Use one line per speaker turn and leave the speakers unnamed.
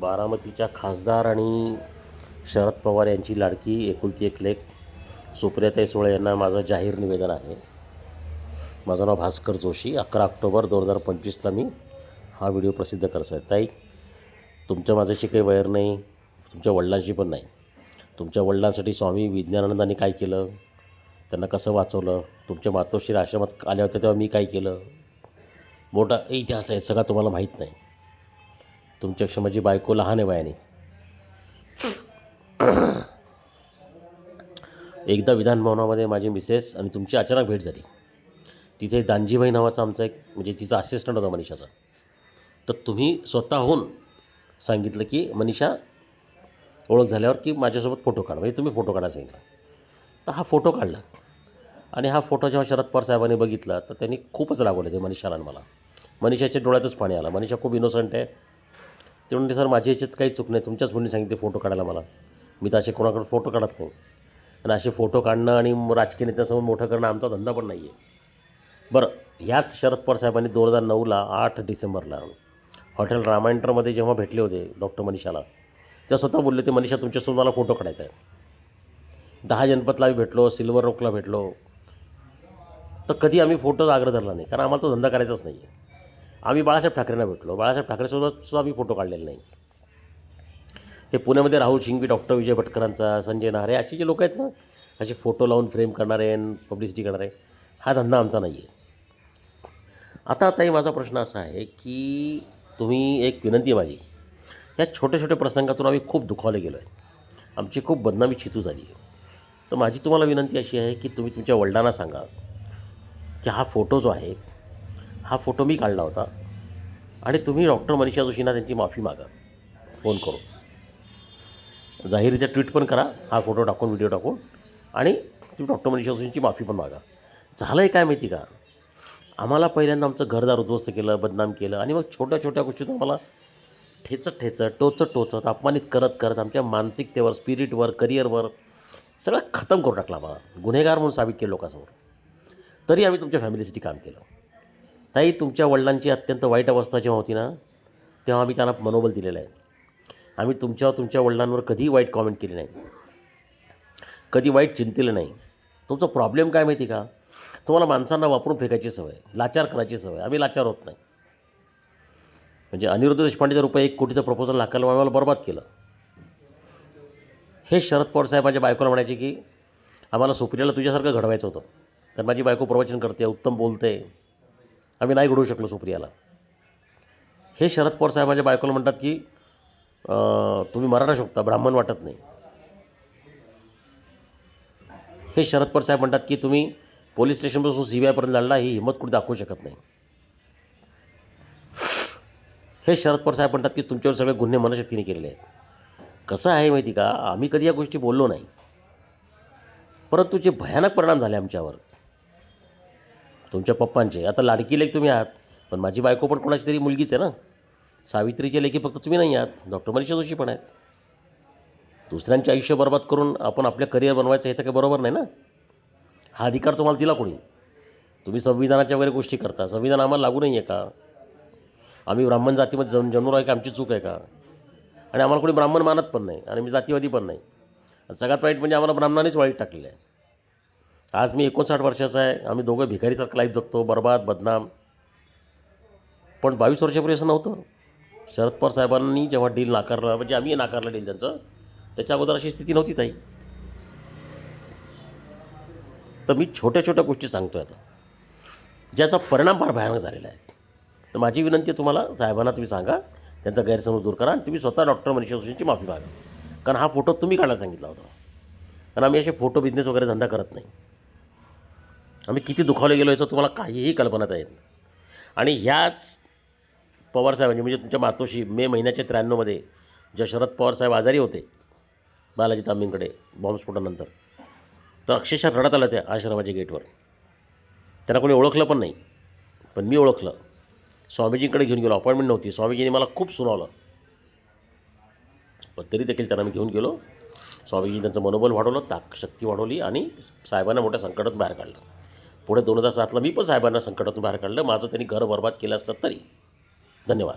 बारामतीच्या खासदार आणि शरद पवार यांची लाडकी एकुलती एक लेख सुप्रियाताई सुळे यांना माझं जाहीर निवेदन आहे. माझं नाव भास्कर जोशी. अकरा ऑक्टोबर दोन हजार पंचवीसला मी हा व्हिडिओ प्रसिद्ध करत आहे. ताई तुमच्या माझ्याशी काही वैर नाही तुमच्या वडिलांशी पण नाही. तुमच्या वडिलांसाठी स्वामी विज्ञानानंदांनी काय केलं? त्यांना कसं वाचवलं? तुमच्या मातोश्री आश्रमात आल्या होत्या तेव्हा मी काय केलं? मोठा इतिहास आहे सगळा तुम्हाला माहीत नाही. तुमच्यापेक्षा माझी बायको लहान आहे वयाने एकदा विधानभवनामध्ये माझी मिसेस आणि तुमची अचानक भेट झाली. तिथे दानजीबाई नावाचा आमचा एक म्हणजे तिचा असिस्टंट होता मनीषाचा. तर तुम्ही स्वतःहून सांगितलं की मनीषा ओळख झाल्यावर की माझ्यासोबत फोटो काढा. म्हणजे तुम्ही फोटो काढायला सांगितला. तर हा फोटो काढला. आणि हा फोटो जेव्हा शरद पवार साहेबांनी बघितला तर त्यांनी खूपच रागवले ते मनीषाला मला. मनीषाच्या डोळ्यातच पाणी आलं. मनीषा खूप इनोसंट आहे. ते म्हणते सर माझ्या याच्यात काही चूक नाही. तुमच्याच मुलीने सांगितले फोटो काढायला मला. मी तर असे कोणाकडे फोटो काढत नाही. आणि असे फोटो काढणं आणि राजकीय नेत्यांसमोर मोठं करणं आमचा धंदा पण नाही आहे बरं ह्याच शरद पवार साहेबांनी दोन हजार नऊला आठ डिसेंबरला हॉटेल रामायंटरमध्ये जेव्हा भेटले होते डॉक्टर मनीषाला तेव्हा स्वतः बोलले ते मनीषा तुमच्यासोबत मला फोटो काढायचा आहे. दहा जनपदला भेटलो सिल्वर रोकला भेटलो. तर कधी आम्ही फोटो आग्रह धरला नाही कारण आम्हाला तो धंदा करायचाच नाही आहे आम्ही बाळासाहेब ठाकरेंना भेटलो. बाळासाहेब ठाकरेसोबत आम्ही फोटो काढलेले नाही. हे पुण्यामध्ये राहुल शिंगवी डॉक्टर विजय भटकरांचा संजय नारे असे जे लोक आहेत ना असे फोटो लावून फ्रेम करणारे पब्लिसिटी करणारे हा धंदा आमचा नाही आहे आता आताही माझा प्रश्न असा आहे की तुम्ही एक विनंती आहे माझी. या छोट्या छोट्या प्रसंगातून आम्ही खूप दुखावले गेलो आहे आमची खूप बदनामी छितू झाली आहे. तर माझी तुम्हाला विनंती अशी आहे की तुम्ही तुमच्या वडिलांना सांगा की हा फोटो जो आहे हा फोटो मी काढला होता. आणि तुम्ही डॉक्टर मनीषा जोशींना त्यांची माफी मागा. फोन करून. जाहीररित्या ट्विट पण करा. हा फोटो टाकून व्हिडिओ टाकून. आणि तुम्ही डॉक्टर मनीषा जोशींची माफी पण मागा. झालं आहे काय माहिती का? आम्हाला पहिल्यांदा आमचं घरदार उद्ध्वस्त केलं बदनाम केलं. आणि मग छोट्या छोट्या गोष्टीतून आम्हाला ठेचत ठेचत टोचत टोचत अपमानित करत करत आमच्या मानसिकतेवर स्पिरिटवर करिअरवर सगळं खतम करून टाकला आम्हाला. गुन्हेगार म्हणून साबित केलं लोकांसमोर. तरी आम्ही तुमच्या फॅमिलीसाठी काम केलं. ताई तुमच्या वडिलांची अत्यंत वाईट अवस्था जेव्हा होती ना तेव्हा आम्ही त्यांना मनोबल दिलेलं आहे. आम्ही तुमच्या तुमच्या वडिलांवर कधीही वाईट कॉमेंट केली नाही. कधी वाईट चिंतेलं नाही. तुमचा प्रॉब्लेम काय माहिती का? तुम्हाला माणसांना वापरून फेकायची सवय लाचार करायची सवय. आम्ही लाचार होत नाही. म्हणजे अनिरुद्ध देशपांडेचा रुपये एक कोटीचं प्रपोजल नाकारलं आम्हाला बर्बाद केलं. हे शरद पवार साहेब माझ्या बायकोला म्हणायचे की आम्हाला सुप्रियाला तुझ्यासारखं घडवायचं होतं. कारण माझी बायको प्रवचन करते उत्तम बोलते. आम्ही नाही घडवू शकलो सुप्रियाला. हे शरद पवार साहेब माझ्या बायकोला म्हणतात की तुम्ही मराठा शकता ब्राह्मण वाटत नाही. हे शरद पवार साहेब म्हणतात की तुम्ही पोलीस स्टेशनपासून सी बी आयपर्यंत लढला ही हिंमत कुठे दाखवू शकत नाही. हे शरद पवार साहेब म्हणतात की तुमच्यावर सगळे गुन्हे मनशक्तीने केलेले आहेत. कसं आहे माहिती का? आम्ही कधी या गोष्टी बोललो नाही. परंतु जे भयानक परिणाम झाले आमच्यावर तुमच्या पप्पांचे. आता लाडकी लेख तुम्ही आहात. पण माझी बायको पण कोणाची तरी मुलगीच आहे ना. सावित्रीचे लेखी फक्त तुम्ही नाही आहात. डॉक्टर मनीषा जोशी पण आहेत. दुसऱ्यांचे आयुष्य बर्बाद करून आपण आपलं करिअर बनवायचं हे तर काही बरोबर नाही ना? हा अधिकार तुम्हाला दिला कोणी? तुम्ही संविधानाच्या वगैरे गोष्टी करता. संविधान आम्हाला लागू नाही आहे का? आम्ही ब्राह्मण जातीमध्ये जन्म जन्मलो आहे का आमची चूक आहे का? आणि आम्हाला कोणी ब्राह्मण मानत पण नाही. आणि मी जातीवादी पण नाही. सगळ्यात वाईट म्हणजे आम्हाला ब्राह्मणानेच वाईट टाकलेलं आहे. आज मी एकोणसाठ वर्षाचा आहे. आम्ही दोघं भिकारीसारखं लाईफ जगतो. बर्बाद बदनाम. पण बावीस वर्षापूर्वी असं नव्हतं. शरद पवार साहेबांनी जेव्हा डील नाकारलं म्हणजे आम्ही नाकारलं डील त्यांचं त्याच्या अगोदर अशी स्थिती नव्हती ताई. तर मी छोट्या छोट्या गोष्टी सांगतो आता ज्याचा परिणाम फार भयानक झालेला आहे. तर माझी विनंती आहे तुम्हाला साहेबांना तुम्ही सांगा त्यांचा गैरसमज दूर करा आणि तुम्ही स्वतः डॉक्टर मनीषा जोशींची माफी मागा. कारण हा फोटो तुम्ही काढायला सांगितला होता. कारण आम्ही असे फोटो बिझनेस वगैरे धंदा करत नाही. आम्ही किती दुखावले गेलो याचं तुम्हाला काहीही कल्पना येत नाही. आणि ह्याच पवारसाहेबांची म्हणजे तुमच्या मातोशी मे महिन्याच्या त्र्याण्णवमध्ये ज्या शरद पवारसाहेब आजारी होते बालाजी तांबेंकडे बॉम्बस्फोटानंतर तर अक्षरशः रडत आलं त्या आश्रमाच्या गेटवर. त्यांना कोणी ओळखलं पण नाही. पण मी ओळखलं. स्वामीजींकडे घेऊन गेलो अपॉइंटमेंट नव्हती. स्वामीजींनी मला खूप सुनावलं. पण तरी देखील त्यांना मी घेऊन गेलो. स्वामीजी त्यांचं मनोबल वाढवलं ताक शक्ती वाढवली आणि साहेबांना मोठ्या संकटात बाहेर काढलं. पुढे दोन हजार सातला मी पण साहेबांना संकटातून बाहेर काढलं. माझं त्यांनी घर बरबाद केलं असलं तरी. धन्यवाद.